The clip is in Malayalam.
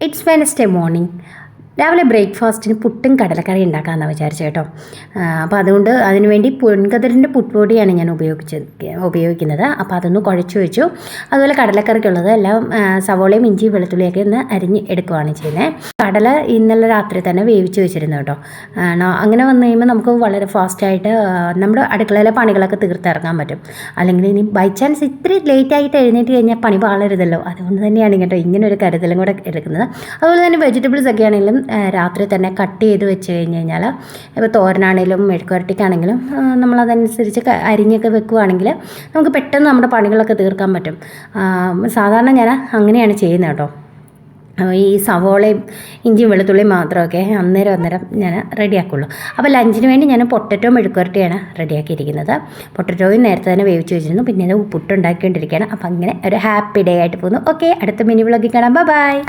It's Wednesday morning. രാവിലെ ബ്രേക്ക്ഫാസ്റ്റിന് പുട്ടും കടലക്കറി ഉണ്ടാക്കാമെന്നാണ് വിചാരിച്ചത് കേട്ടോ. അപ്പോൾ അതുകൊണ്ട് അതിനുവേണ്ടി പൊൻകതിരിന്റെ പുട്ടുപൊടിയാണ് ഞാൻ ഉപയോഗിച്ചത് ഉപയോഗിക്കുന്നത്. അപ്പോൾ അതൊന്ന് കുഴച്ച് വെച്ചു. അതുപോലെ കടലക്കറിക്കുള്ളത് എല്ലാം സവോളയും ഇഞ്ചി വെളുത്തുള്ളിയൊക്കെ ഒന്ന് അരിഞ്ഞ് എടുക്കുവാണ് ചെയ്യുന്നത് കടല ഇന്നലെ രാത്രി തന്നെ വേവിച്ച് വെച്ചിരുന്നു കേട്ടോ. ആണോ അങ്ങനെ വന്നു കഴിയുമ്പോൾ നമുക്ക് വളരെ ഫാസ്റ്റായിട്ട് നമ്മുടെ അടുക്കളയിലെ പണികളൊക്കെ തീർത്തിറങ്ങാൻ പറ്റും. അല്ലെങ്കിൽ ഇനി ബൈ ചാൻസ് ഇത്തിരി ലേറ്റ് ആയിട്ട് എഴുന്നേറ്റ് കഴിഞ്ഞാൽ പണി പാളരുതല്ലോ. അതുകൊണ്ട് തന്നെയാണ് കേട്ടോ ഇങ്ങനെ ഒരു കരുതലും കൂടെ എടുക്കുന്നത്. അതുപോലെ തന്നെ വെജിറ്റബിൾസ് ഒക്കെ ആണെങ്കിലും രാത്രി തന്നെ കട്ട് ചെയ്ത് വെച്ച് കഴിഞ്ഞ് കഴിഞ്ഞാൽ ഇപ്പോൾ തോരനാണെങ്കിലും മെഴുക്കുവരട്ടിക്കാണെങ്കിലും നമ്മളതനുസരിച്ച് അരിഞ്ഞൊക്കെ വെക്കുവാണെങ്കിൽ നമുക്ക് പെട്ടെന്ന് നമ്മുടെ പണികളൊക്കെ തീർക്കാൻ പറ്റും. സാധാരണ ഞാൻ അങ്ങനെയാണ് ചെയ്യുന്നത് കേട്ടോ. ഈ സവോളയും ഇഞ്ചിയും വെളുത്തുള്ളിയും മാത്രമൊക്കെ അന്നേരം അന്നേരം ഞാൻ റെഡിയാക്കുള്ളൂ. അപ്പോൾ ലഞ്ചിന് വേണ്ടി ഞാൻ പൊട്ടറ്റോ മെഴുക്കുവരട്ടിയാണ് റെഡിയാക്കിയിരിക്കുന്നത്. പൊട്ടറ്റോയും നേരത്തെ തന്നെ വേവിച്ച് വെച്ചിരുന്നു. പിന്നെ ഇത് പുട്ടുണ്ടാക്കിക്കൊണ്ടിരിക്കുകയാണ്. അപ്പോൾ അങ്ങനെ ഒരു ഹാപ്പി ഡേ ആയിട്ട് പോകുന്നു. ഓക്കെ അടുത്ത മിനി വ്ളോഗിൽ കാണാം. ബൈ.